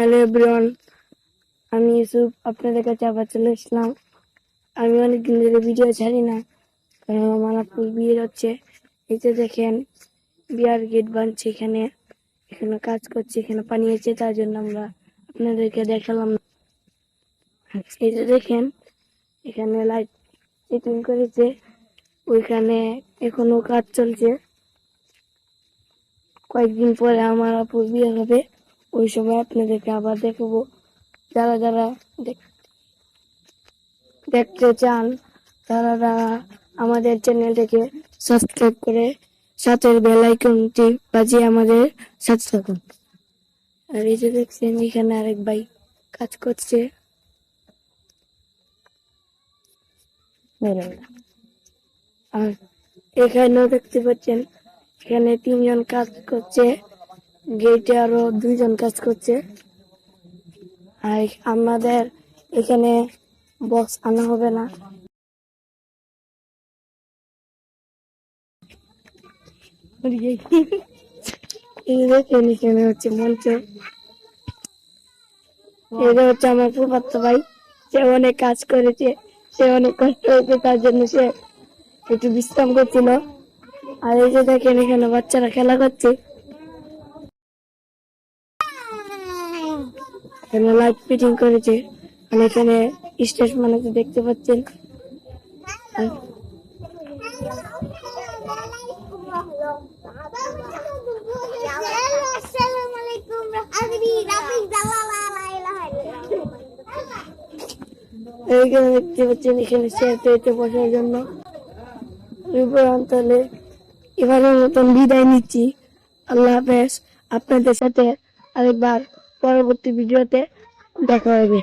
Hello everyone, আমি ইউসুফ, আপনাদের কাছে আবার চলে এসলাম আমি অনেক দিন ধরে ভিডিও ছাড়ি না, কারণ আমার আপুর বিয়ে হচ্ছে। এই যে দেখেন, বিয়ার গেট বানছে এখানে এখানে কাজ করছে, এখানে পানি আছে, তার জন্য আমরা আপনাদেরকে দেখালাম। এই যে দেখেন, এখানে লাইট সেটিং করেছে, ওইখানে এখনও কাজ চলছে। কয়েকদিন পরে আমার আপুর বিয়ে হবে। ওই সময় আপনাদেরকে আবার দেখাবো। যারা যারা দেখতে চান, তারা তারা আমাদের চ্যানেলটাকে সাবস্ক্রাইব করে সাথের বেল আইকনটি বাজিয়ে আমাদের সাথে থাকুন। আর এই যে দেখছেন, এখানে আরেক ভাই কাজ করছে। আর এখানেও দেখতে পাচ্ছেন, এখানে তিনজন কাজ করছে। গেটে আরও দুইজন কাজ করছে। আর আমাদের এখানে বক্স আনা হবে না। হচ্ছে এটা হচ্ছে আমার ভাই। সে অনেক কাজ করেছে, সে অনেক কষ্ট হয়েছে, তার জন্য সে একটু বিশ্রাম করছিল। আর এই বাচ্চারা খেলা করছে। এখানে লাইট ফিটিং করেছে। আর এখানে স্টেজ মানে দেখতে পাচ্ছেন। এইখানে দেখতে পাচ্ছেন, এখানে চেয়ার পেয়েছে বসার জন্য। তাহলে এবারের মতন বিদায় নিচ্ছি। আল্লাহ হাফেজ, আপনাদের সাথে আরেকবার পরবর্তী ভিডিওতে দেখা হবে।